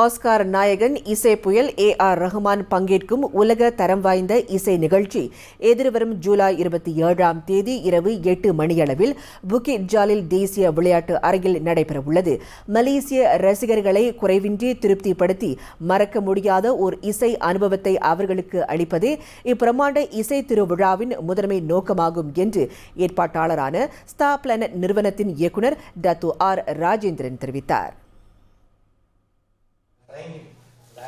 Oscar நாயகன் இசை புயல் ஏ ஆர் ரஹ்மான் பங்கேற்கும் உலக தரம் வாய்ந்த இசை நிகழ்ச்சி. எதிர்வரும் ஜூலை இருபத்தி ஏழாம் தேதி இரவு எட்டு மணியளவில் புக்கிட் ஜாலில் தேசிய விளையாட்டு அரங்கில் நடைபெறவுள்ளது. மலேசிய ரசிகர்களை குறைவின்றி திருப்திப்படுத்தி மறக்க முடியாத ஒரு இசை அனுபவத்தை அவர்களுக்கு அளிப்பதே இப்பிரமாண்ட இசை திருவிழாவின் முதன்மை நோக்கமாகும் என்று ஏற்பாட்டாளரான ஸ்டா பிளானட் நிறுவனத்தின் இயக்குனர் டத்து ஆர் ராஜேந்திரன் தெரிவித்தார். Thank you.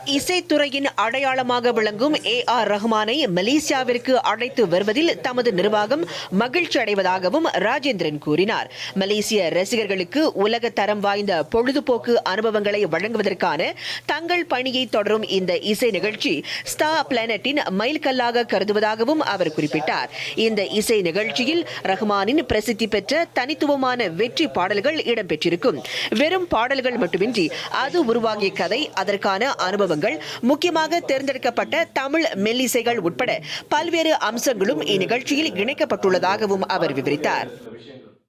இசைத்துறையின் அடையாளமாக விளங்கும் ஏ ஆர் ரஹ்மானை மலேசியாவிற்கு அழைத்து வருவதில் தமது நிர்வாகம் மகிழ்ச்சி அடைவதாகவும் ராஜேந்திரன் கூறினார். மலேசிய ரசிகர்களுக்கு உலக தரம் வாய்ந்த பொழுதுபோக்கு அனுபவங்களை வழங்குவதற்கான தங்கள் பணியை தொடரும் இந்த இசை நிகழ்ச்சி ஸ்டா பிளானட்டின் மைல்கல்லாக கருதுவதாகவும் அவர் குறிப்பிட்டார். இந்த இசை நிகழ்ச்சியில் ரஹ்மானின் பிரசித்தி பெற்ற தனித்துவமான வெற்றி பாடல்கள் இடம்பெற்றிருக்கும். வெறும் பாடல்கள் மட்டுமின்றி அது உருவாகிய கதை அதற்கான அனுபவம் அனுபவங்கள் முக்கியமாக தேர்ந்தெடுக்கப்பட்ட தமிழ் மெல்லிசைகள் உட்பட பல்வேறு அம்சங்களும் இந்நிகழ்ச்சியில் இணைக்கப்பட்டுள்ளதாகவும் அவர் விவரித்தார்.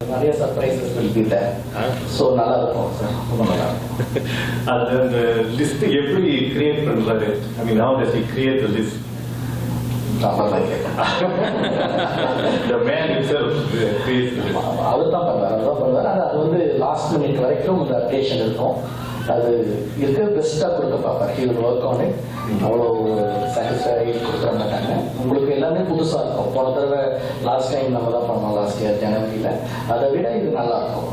நிறைய சர்ப்ரைசஸ் வில்கிட்ட ஸோ நல்லா இருக்கும் சார் ரொம்ப நல்லா இருக்கும். அது அந்த லிஸ்ட் எப்படி கிரியேட் பண்றாரு I mean how does he create the list நான் லாஸ்ட் மினிட் வரைக்கும் இந்த அப்டேஷன் இருக்கும். அது இருக்க பெஸ்ட்டாக கொடுக்க பார்ப்பார் ஹீ ஒர்க் ஆன் இட் அவ்வளோ சாட்டிஸ்ஃபை கொடுத்துட மாட்டாங்க. உங்களுக்கு எல்லாமே புதுசாக இருக்கும். போன தடவை லாஸ்ட் டைம் நம்ம தான் பண்ணோம் லாஸ்ட் இயர் ஜனவரியில். அதை விட இது நல்லா இருக்கும்.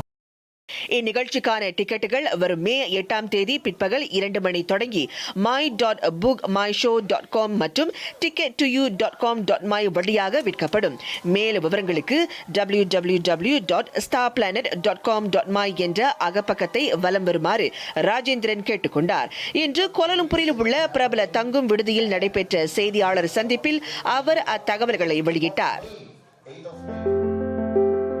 இந்நிகழ்ச்சிக்கான டிக்கெட்டுகள் வரும் மே எட்டாம் தேதி பிற்பகல் இரண்டு மணி தொடங்கி my dot book my show dot com மற்றும் ticket to you dot com dot my வழியாக விற்கப்படும். மேலும் விவரங்களுக்கு W W W dot star planet dot com dot my என்ற அகப்பக்கத்தை வலம் வருமாறு ராஜேந்திரன் கேட்டுக்கொண்டார். இன்று கோலாலம்பூரில் உள்ள பிரபல தங்கும் விடுதியில் நடைபெற்ற செய்தியாளர் சந்திப்பில் அவர் அத்தகவல்களை வெளியிட்டார்.